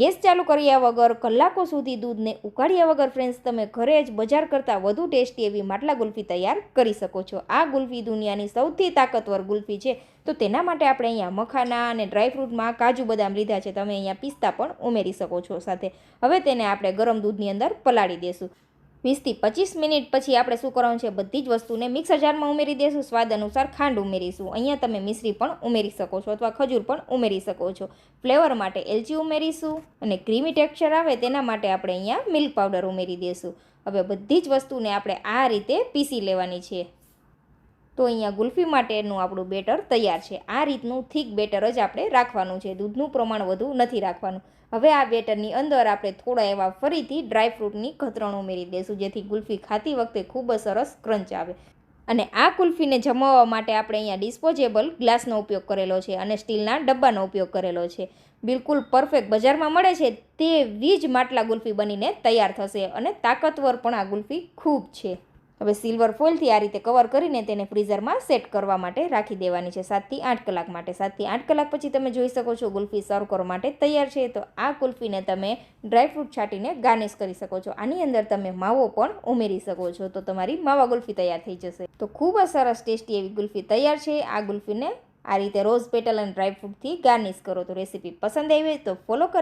Gas ચાલુ કર્યા વગર કલાકો સુધી દૂધને ઉકાળ્યા વગર ફ્રેન્ડ્સ તમે ઘરે જ બજાર કરતાં વધુ ટેસ્ટી એવી માટલા ગુલ્ફી તૈયાર કરી શકો છો. આ ગુલ્ફી દુનિયાની સૌથી તાકતવર ગુલ્ફી છે. તો તેના માટે આપણે અહીંયા મખાના અને ડ્રાયફ્રૂટમાં કાજુ બદામ લીધા છે. તમે અહીંયા પિસ્તા પણ ઉમેરી શકો છો સાથે. હવે તેને આપણે ગરમ દૂધની અંદર પલાળી દેશું. વીસથી પચીસ મિનિટ પછી આપણે શું કરવાનું છે? બધી જ વસ્તુને મિક્સર જારમાં ઉમેરી દઈશું સ્વાદ અનુસાર ખાંડ ઉમેરીશું. અહીંયા તમે મિશ્રી પણ ઉમેરી શકો છો અથવા ખજૂર પણ ઉમેરી શકો છો. ફ્લેવર માટે એલચી ઉમેરીશું અને ક્રીમી ટેક્સચર આવે તેના માટે આપણે અહીંયા મિલ્ક પાવડર ઉમેરી દઈશું હવે બધી જ વસ્તુને આપણે આ રીતે પીસી લેવાની છે. તો અહીંયા ગુલ્ફી માટેનું આપણું બેટર તૈયાર છે. આ રીતનું થીક બેટર જ આપણે રાખવાનું છે. દૂધનું પ્રમાણ વધુ નથી રાખવાનું. હવે આ બેટરની અંદર આપણે થોડા એવા ફરીથી ડ્રાયફ્રૂટની કતરણ ઉમેરી દઈશું, જેથી ગુલ્ફી ખાતી વખતે ખૂબ જ સરસ ક્રંચ આવે. અને આ કુલ્ફીને જમાવવા માટે આપણે અહીંયા ડિસ્પોઝેબલ ગ્લાસનો ઉપયોગ કરેલો છે અને સ્ટીલના ડબ્બાનો ઉપયોગ કરેલો છે. બિલકુલ પરફેક્ટ બજારમાં મળે છે તેવી જ માટલા ગુલ્ફી બનીને તૈયાર થશે અને તાકતવર પણ આ ગુલ્ફી ખૂબ છે. હવે સિલ્વર ફોઇલથી આ રીતે કવર કરીને તેને ફ્રીઝરમાં સેટ કરવા માટે રાખી દેવાની છે. સાતથી આઠ કલાક માટે. સાતથી આઠ કલાક પછી તમે જોઈ શકો છો ગુલ્ફી સર્વ કરવા માટે તૈયાર છે. તો આ કુલ્ફીને તમે ડ્રાયફ્રૂટ છાંટીને ગાર્નિશ કરી શકો છો. આની અંદર તમે માવો પણ ઉમેરી શકો છો. તો તમારી માવા ગુલ્ફી તૈયાર થઈ જશે. તો ખૂબ જ સરસ ટેસ્ટી એવી ગુલ્ફી તૈયાર છે. આ ગુલ્ફીને આ રીતે રોઝ પેટલ અને ડ્રાયફ્રૂટથી ગાર્નિશ કરો. તો રેસીપી પસંદ આવી તો ફોલો કરી